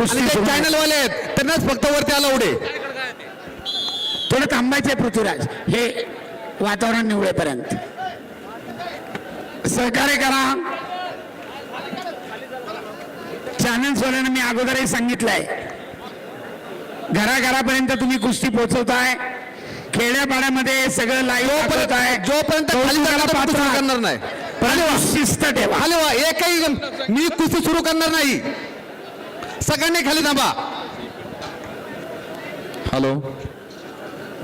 आहे. चॅनलवाले आहेत त्यांनाच फक्त वरती अलाउड आहे थोडं थांबायचे पृथ्वीराज. हे वातावरण निवडेपर्यंत. सहकार्य करा. चॅनल्सवाल्यांना मी अगोदरही सांगितलंय. घराघरापर्यंत तुम्ही कुस्ती पोहोचवताय. खेड्यापाड्यामध्ये सगळं लाईव्ह आहे जोपर्यंत करणार नाही. परंतु शिस्त ठेवा. वा एकही मी कुस्ती सुरू करणार नाही. सगळ्यांनी खाली थांबा. हॅलो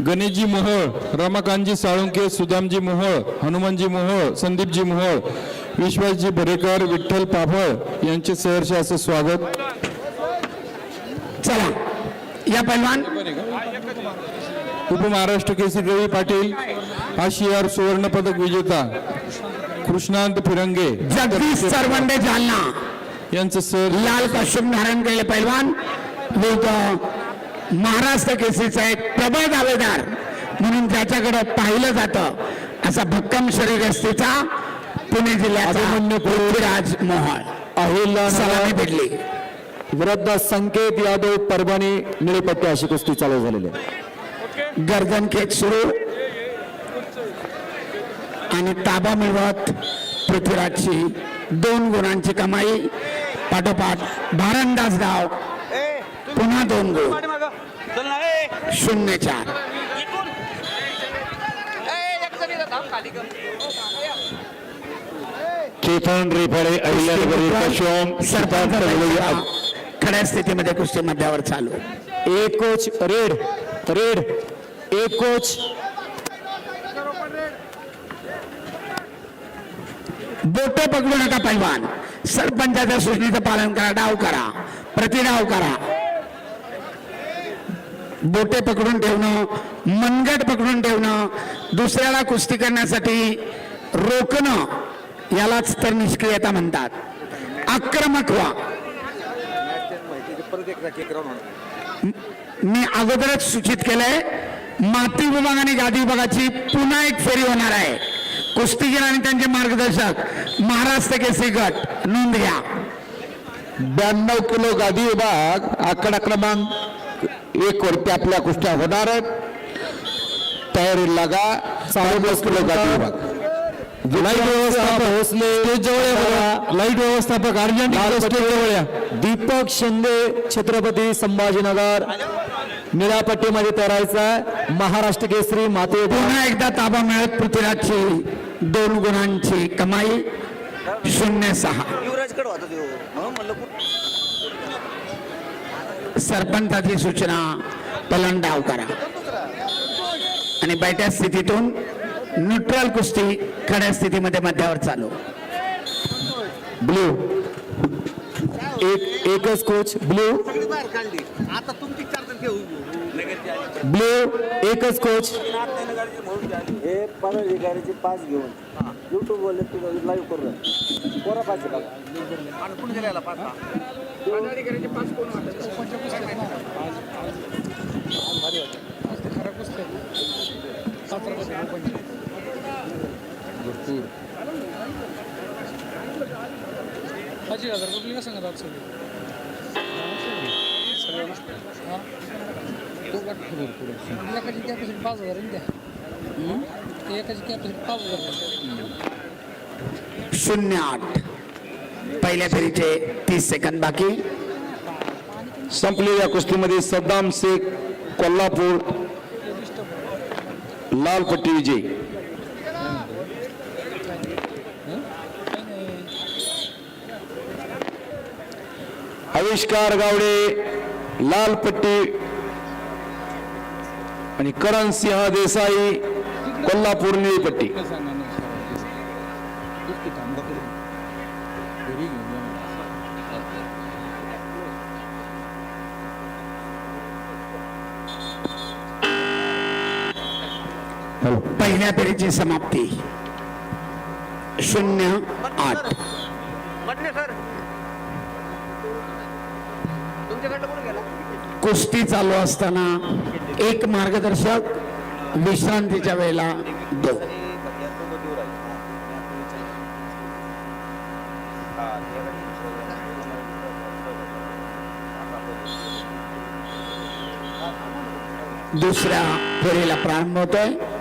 गणेशजी मोहोळ रमाकांतजी साळुंके सुदामजी मोहोळ हनुमानजी मोहोळ संदीपजी मोहोळ विश्वासजी भरेकर विठ्ठल पाफळ यांचे सहर्ष असं स्वागत. चला. या पैलवान. उपमहाराष्ट्र केसरी रवी पाटील आशियार सुवर्ण पदक विजेता कृष्णांत फिरंगे. जगदीश सरवंडे जालना. यांचं सर लाल कॉस्ट्युम धारण केले पैलवान महाराष्ट्र केसरीचा एक प्रबळ दावेदार म्हणून त्याच्याकडे पाहिलं जातं असा भक्कम शरीरस्तीचा पुणे जिल्ह्याचा पृथ्वीराज मोहोळ. सलामी भेटली. विरुद्ध संकेत यादव परभणी निळपट्टी अशी कुस्ती चालू झालेली आहे. गर्दन खेच सुरू. आणि ताबा मिळवत पृथ्वीराजची दोन गुणांची कमाई. पाठोपाठ भारंदाज गाव. पुन्हा दोन गुण शून्य चार. चेतन सरपंच खड्या स्थितीमध्ये कुस्ती मध्यावर चालू. एक कोच रेड. रेड. एक कोच. बोट पकडू नका पैलवान. सरपंचाच्या सूचनेचं पालन करा डाव करा प्रतिडाव करा. बोटे पकडून ठेवणं मनगट पकडून ठेवणं दुसऱ्याला कुस्ती करण्यासाठी रोखणं यालाच तर निष्क्रियता म्हणतात. आक्रमक व्हा. मी अगोदरच सूचित केलंय माती विभाग आणि गादी विभागाची पुन्हा एक फेरी होणार आहे. कुस्तीगीर आणि त्यांचे मार्गदर्शक महाराष्ट्र केसरी गट नोंद घ्या. ब्याण्णव किलो गादी विभाग आकडा क्रमांक एक वरती आपल्या कुस्त्या होणार आहेत. तयारी लागा. साडेपाच किलो गादी विभाग. लाइट व्यवस्थापक भोसले लाइट व्यवस्थापक अर्जंट दीपक शिंदे छत्रपती संभाजीनगर. निळापट्टीमध्ये तयारायचा महाराष्ट्र केसरी माते पुन्हा एकदा ताबा मिळत पृथ्वीराजची. दोन गुणांची कमाई शून्य सहा. युवराजकडे होता तो म्हणून म्हणलं कुठं? सरपंचाची सूचना पलंडाव करा आणि बैठ्या स्थितीतून न्यूट्रल कुस्ती खड्या स्थितीमध्ये मध्यावर चालू. ब्लू. एक एकच कोच ब्लू सगळी बाहेर काढली आता तुमची चार जण ठेवू लगेच आली. ब्लू एकच कोच हे पनवेल गाडीचे पास घेऊन. युट्यूब बोलले तू लाईव्ह करू कोणा पास आणि कुणी दिलेला पास पाच हजार रुपये का सांगत आज एकाची कॅपॅसिटी पाच हजार आहे ना एकाची कॅपॅसिटी पाच हजार. शून्य आठ. पहिल्या फेरीचे तीस सेकंद बाकी. संपलेल्या कुस्तीमध्ये सद्दाम शेख कोल्हापूर लाल पट्टी विजय. आविष्कार गावडे लाल पट्टी आणि करण सिंह देसाई कोल्हापूर निळी पट्टी पहिल्या फेरीची समाप्ती. शून्य आठ. कुस्ती चालू असताना एक मार्गदर्शक विश्रांतीच्या वेळेला दो. दुसऱ्या फेरीला प्रारंभ होतोय.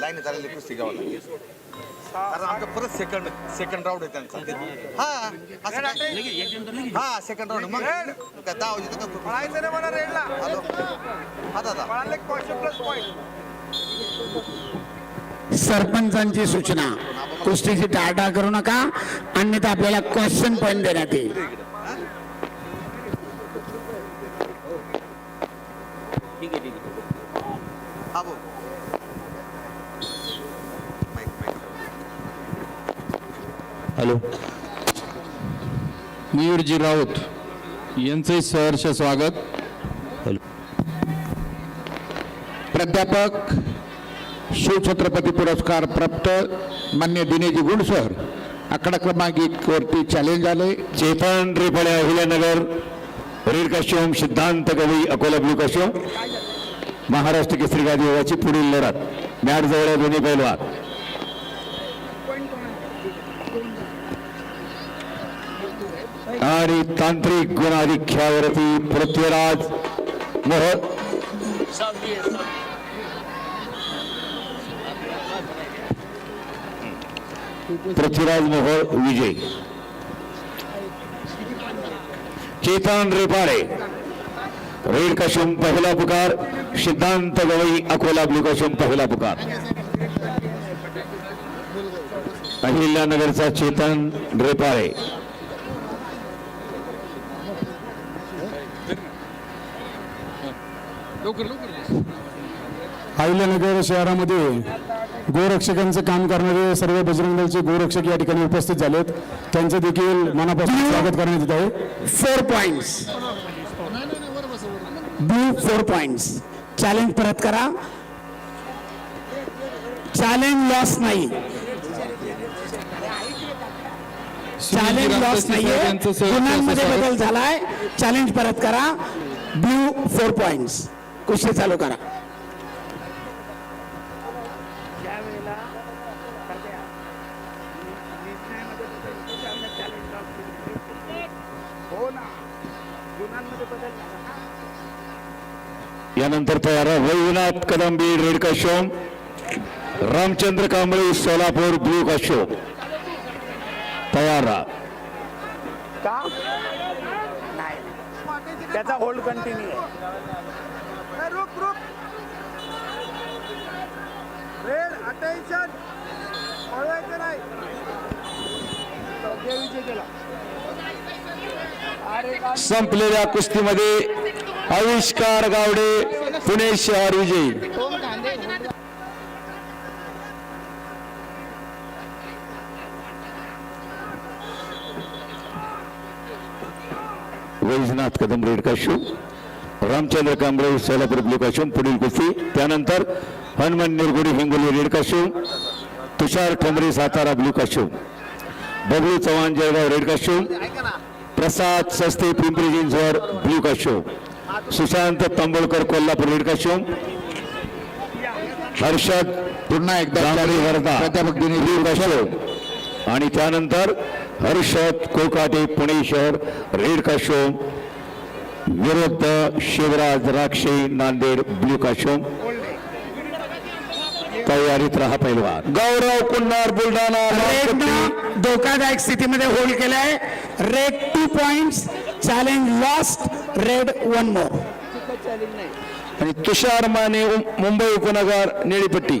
लाईन झालेली कुस्ती घ्यावं लागेल कारण आमचं परत सेकंड सेकंड राऊंड आहे त्यांचा. हा असं काय? हा सेकंड राऊंड मग काय दहा वाजे तर हॅलो. हा दादा. सरपंचांची सूचना. कुस्तीची टाळटाळ करू नका. अन्यथा आपल्याला क्वेश्चन पॉईंट देण्यात येईल हा बोल माईक माईक हॅलो. मयूरजी राऊत यांचंही सहर्ष स्वागत. प्राध्यापक शिवछत्रपती पुरस्कार प्राप्त मान्य दिनेजी गुणसर आकडा क्रमांक एक वरती चॅलेंज आले Chetan Repale Ahilyanagar red costume Siddhant Gawai Akola blue costume Maharashtra Kesari गादी योगाची पुढील लढत मॅट जवळ दोन्ही पैलवान. आणि तांत्रिक गुणाधिक्यावरती पृथ्वीराज मोह पृथ्वीराज मोहोळ विजय. चेतन रेपाळे. रेड काशम पहिला पुकार सिद्धांत गवई अकोला ब्लू काशम पहिला पुकार. अहिल्यानगरचा चेतन रेपाळे. अहिल्यानगर शहरामध्ये गोरक्षकांचं काम करणारे सर्व बजरंग दलचे गोरक्षक या ठिकाणी उपस्थित झालेत. त्यांचं देखील मनापासून स्वागत करण्यात येत आहे. Four points blue four points challenge परत करा. चॅलेंज लॉस नाही. चॅलेंज लॉस नाहीये गुणांमध्ये. बदल झालाय चॅलेंज परत करा। ब्लू फोर पॉइंट्स कुस्ती चालू करा। यानंतर तयार Raghunath Kadambi red costume Ramchandra Kamble Solapur blue costume तयार राहा त्याचा होल्ड कंटिन्यू आहे. रुक रुक. रेड अटेन्शन पळवायचं नाही. विजय केला संपलेल्या कुस्तीमध्ये आविष्कार गावडे पुणे शहर विजयी. वैजनाथ कदम रेड रामचंद्र कांबळे सोलापूर ब्लू पुढील कुस्ती. त्यानंतर Hanuman Nirgudi Hingoli red Tushar Thombare Satara blue costume Bablu Chavan Jalgaon red Prasad Saste Pimpri Chinchwad blue Sushant Tambolkar Kolhapur red Harshad पुन्हा एकदा वर्धा प्राध्यापक दिनेश ब्लू आणि त्यानंतर हर्षद कोकाटे पुणे शहर रेड काशोम विरुद्ध शिवराज राक्षे नांदेड ब्लू काशोम तयारीत राहा पैलवान. गौरव कुन्नार बुलढाणा धोकादायक स्थितीमध्ये होल्ड केलाय. Red two points challenge lost red one more आणि तुषार माने मुंबई उपनगर निळीपट्टी.